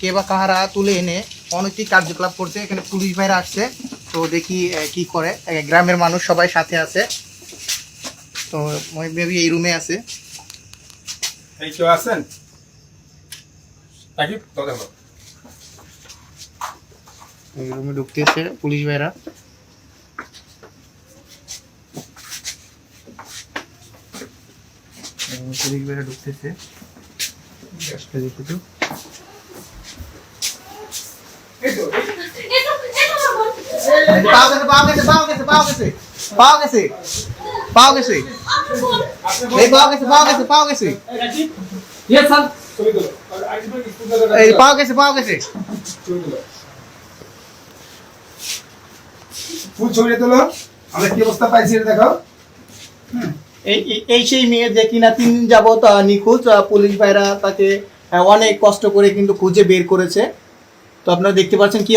কে বা কাহারা তুলে এনে অনৈতিক কার্যকলাপ করছে এখানে পুলিশ ভাইরা আসছে। তো দেখি কি করে। গ্রামের মানুষ সবাই সাথে আছে। তো মেবি এই রুমে আছে। এই কেউ আছেন? নাকি? এই রুমে ঢুকতেছে পুলিশ ভাইরা। পুলিশ ভাইরা ঢুকতেছে। গ্যাসটা দেখে তো পাও গেছে পাও গেছে। ফুল ছবিটা তোলো আমরা কি অবস্থা পাইছি এটা দেখো এই সেই মেয়ে যে কিনা তিন যাবত নিখোঁজ পুলিশ ভাইরা তাকে অনেক কষ্ট করে কিন্তু খুঁজে বের করেছে তো আপনারা দেখতে পাচ্ছেন কি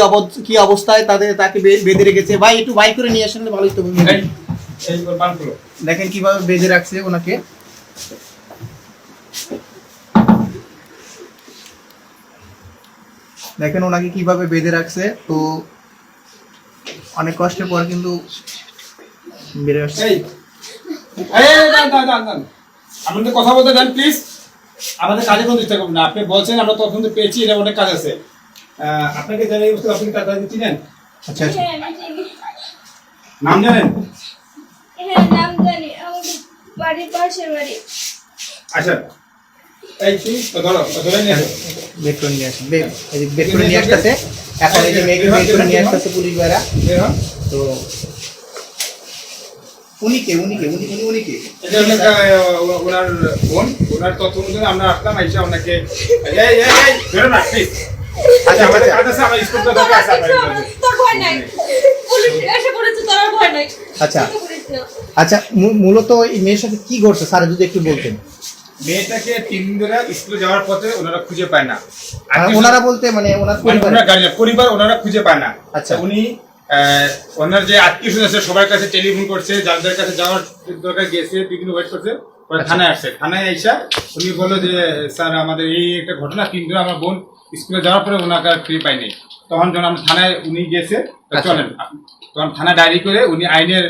কি অবস্থায় তাদের তাকে বেঁধে রেখেছে। ভাই একটু ভাই করে নিয়ে আসলে ভালোই তো দেখেন কীভাবে বেঁধে রাখছে ওনাকে। দেখেন ওনাকে কীভাবে বেঁধে রাখছে তো অনেক কষ্টের পর কিন্তু বেড়ে আসছে। আমাদের কথা বলতে দেন প্লিজ আমাদের কাজে কোনো করবেন না। আপনি বলছেন আমরা তখন তো পেয়েছি এটা অনেক কাজ আছে। আপনাকে যারা এই বস্তু আপনি চিনেন? আচ্ছা আচ্ছা। হ্যাঁ। নাম জানেন? হ্যাঁ, নাম জানি। আমাদের বাড়ির পাশের বাড়ি। আচ্ছা। এই তুমি ধরো ধরে নিয়ে আসো। বের করে নিয়ে আসেন। বের এই যে বের করে নিয়ে আসতেছে। এখন এই যে মেয়েকে বের করে নিয়ে আসতেছে পুলিশ ভাইরা। তো উনি কে? উনি কে? উনি উনি উনি কে? এটা হলো একটা, আহ, ওনার বোন ওনার তথ্য অনুযায়ী আমরা আসলাম আইসা ওনাকে এই এই এই ধরে না প্লিজ আচ্ছা আমাদের কাজ আছে আমার স্কুলটা তোর আছে আর কিছু আপনার হবে না, তোর ভয় নাই। পুলিশ এসে পড়েছে, তোর আর ভয় নাই। আচ্ছা না। আচ্ছা মূলত এই মেয়ের সাথে কি ঘটছে স্যার যদি একটু বলতেন মেয়েটাকে তিন দিন ধরে স্কুলে যাওয়ার পথে ওনারা খুঁজে পায় না ওনারা বলতে মানে ওনার মানে পরিবার পরিবার ওনারা খুঁজে পায় না আচ্ছা। উনি আহ, ওনার যে আত্মীয় স্বজন আছে সবার কাছে টেলিফোন করছে যাদের কাছে যাওয়ার দরকার গেছে বিভিন্ন ওয়েট করছে আচ্ছা। থানায় আসছে থানায় আইসা উনি বলল যে স্যার আমাদের এই একটা ঘটনা তিন দিন আমার বোন স্কুলে যাওয়ার পরে ওনাকে ফ্রি পাইনি। তখন যখন আমরা থানায় উনি গেছে আচ্ছা। চলেন। তখন থানা ডায়েরি করে উনি আইনের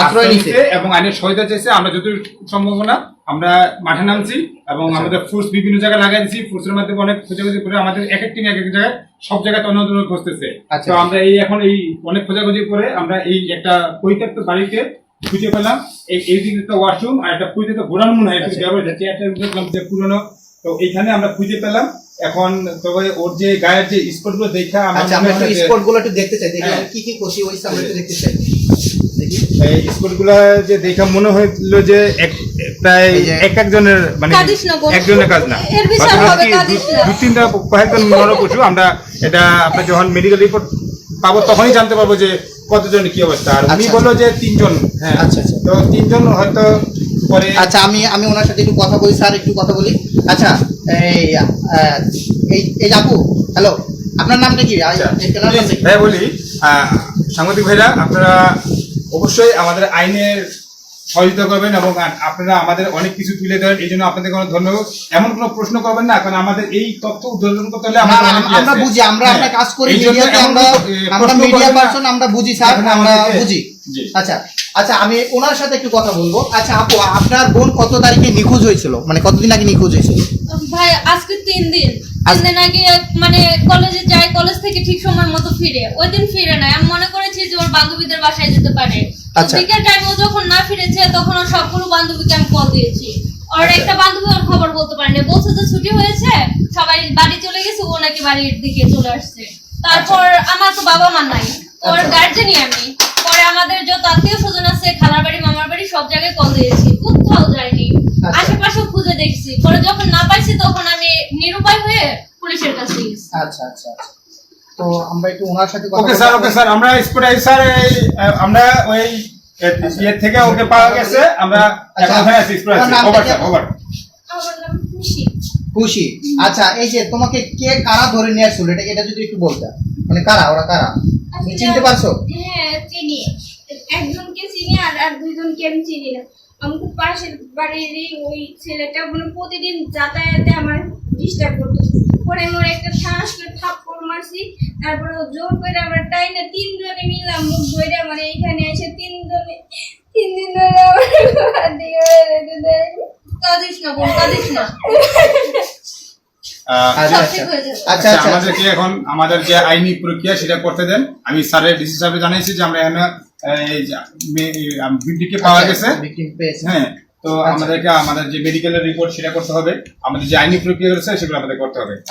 আশ্রয়। নিছে। এবং আইনের সহায়তা চাইছে। আমরা যত সম্ভাবনা আমরা মাঠে নামছি এবং আচ্ছা। আমাদের ফোর্স বিভিন্ন জায়গায় লাগাই দিচ্ছি ফোর্সের মাধ্যমে অনেক খোঁজাখুঁজি করে আমাদের এক এক টিম এক এক জায়গায় সব জায়গায় তন্ন খুঁজতেছে আচ্ছা। তো আমরা এই এখন এই অনেক খোঁজাখুঁজি করে আমরা এই একটা পরিত্যক্ত বাড়িতে খুঁজে পেলাম। এই এই দিকে একটা ওয়াশরুম আর একটা পরিত্যক্ত ঘোরানো মনে হয় একটু দেখলাম যে পুরনো তো এইখানে আমরা খুঁজে পেলাম। এখন তবে ওর যে গায়ের যে স্পটগুলো দেখা আচ্ছা আমরা একটু হয়গুলো একটু দেখতে চাই দেখি হ্যাঁ। আমি কি কি আমরা একটু দেখতে চাই দেখি এই স্কুলগুলো যে দেখা মনে হইল যে এক প্রায় এক একজনের মানে। একজনের কাজ না এর বিচার বাকি হবে, কি কাঁদিস দু- না। তিনটা কয়েকজন নরপশু আমরা এটা আপনার যখন মেডিকেল রিপোর্ট পাবো তখনই জানতে পারব যে কতজন কি অবস্থা আর উনি আচ্ছা। বলল যে তিনজন হ্যাঁ আচ্ছা, আচ্ছা। তো তিনজন হয়তো আচ্ছা আমি আমি ওনার সাথে একটু কথা বলি স্যার একটু কথা বলি। আচ্ছা এই এই আপু হ্যালো আপনার নামটা কি? আচ্ছা? হ্যাঁ বলি। সাংবাদিক ভাইরা আপনারা অবশ্যই আমাদের আইনের সহযোগিতা করবেন এবং আপনারা আমাদের অনেক কিছু তুলে ধরেন। এই জন্য আপনাদের কোনো ধন্যবাদ। এমন কোনো প্রশ্ন করবেন না কারণ আমাদের এই তথ্য উদ্বোধন করতে হলে আমরা বুঝি আমরা হ্যাঁ, আমরা কাজ করি মিডিয়াতে আমরা আমরা মিডিয়া পার্সন আমরা বুঝি স্যার আমরা বুঝি। আচ্ছা আচ্ছা আমি ওনার সাথে একটু কথা বলব। আচ্ছা আপু আপনার বোন কত তারিখে নিখোঁজ হয়েছিল? মানে কতদিন আগে নিখোঁজ হয়েছিল? ভাই আজকে তিন দিন। তিন দিন আগে মানে কলেজে যাই কলেজ থেকে ঠিক সময় মতো ফিরে। ওই দিন ফিরে নাই। আমি মনে করেছি যে ওর বান্ধবীদের বাসায় যেতে পারে। আচ্ছা। বিকেল টাইমে ও যখন না ফিরেছে তখন ওর সবগুলো বান্ধবীকে আমি কল দিয়েছি। আর আচ্ছা। একটা বান্ধবী ওর খবর বলতে পারেনি। বলছে যে ছুটি হয়েছে সবাই বাড়ি চলে গেছে ও নাকি বাড়ির দিকে চলে আসছে। তারপর আমার তো বাবা মা নাই ওর আচ্ছা। গার্জেনই আমি। আমাদের যত আত্মীয় স্বজন আছে খালার বাড়ি মামার বাড়ি সব জায়গায় কল দিয়েছি। কোথাও যায়নি। আচ্ছা। আশেপাশেও খুঁজে দেখছি। পরে যখন না পাইছি তখন আমি নিরুপায় হয়ে পুলিশের কাছে গেছি। আচ্ছা আচ্ছা আচ্ছা। তো আমরা একটু ওনার সাথে কথা ওকে স্যার ওকে স্যার আমরা স্পট স্যার এই আমরা ওই এ- ইয়ে থেকে ওকে পাওয়া গেছে। আমরা আচ্ছা। এখন ওখানে আছি ওভার স্যার ওভার খুশি। খুশি। আচ্ছা এই যে তোমাকে কে কারা ধরে নিয়ে আসছিল এটা এটা যদি একটু বলতে। মানে কারা? ওরা কারা? তুমি চিনতে পারছ? হ্যাঁ চিনি। আর আর দুইজনকে আমি চিনি না। আমাকে পাশের বাড়ির ওই ছেলেটা মানে প্রতিদিন যাতায়াতে আমার ডিস্টার্ব করতো। পরে মোর একটা ঠাস করে থাপ্পড় মারছি তারপরে জোর করে আমরা টাইনে তিনজনে মিললাম মুখ ধরে আমার এইখানে এসে তিনজনে তিন দিন ধরে আমার কাঁদিস না বোন কাঁদিস না। আচ্ছা আচ্ছা। হয়ে আচ্ছা আচ্ছা আমাদেরকে এখন আমাদের যে আইনি প্রক্রিয়া সেটা করতে দেন? আমি স্যারের ডিসি সাহেবে জানিয়েছি যে আমরা এখানে বিডিকে পাওয়া গেছে। হ্যাঁ তো। আমাদেরকে আমাদের যে মেডিকেলের রিপোর্ট সেটা করতে হবে। আমাদের যে আইনি প্রক্রিয়া রয়েছে সেগুলো আমাদের করতে হবে।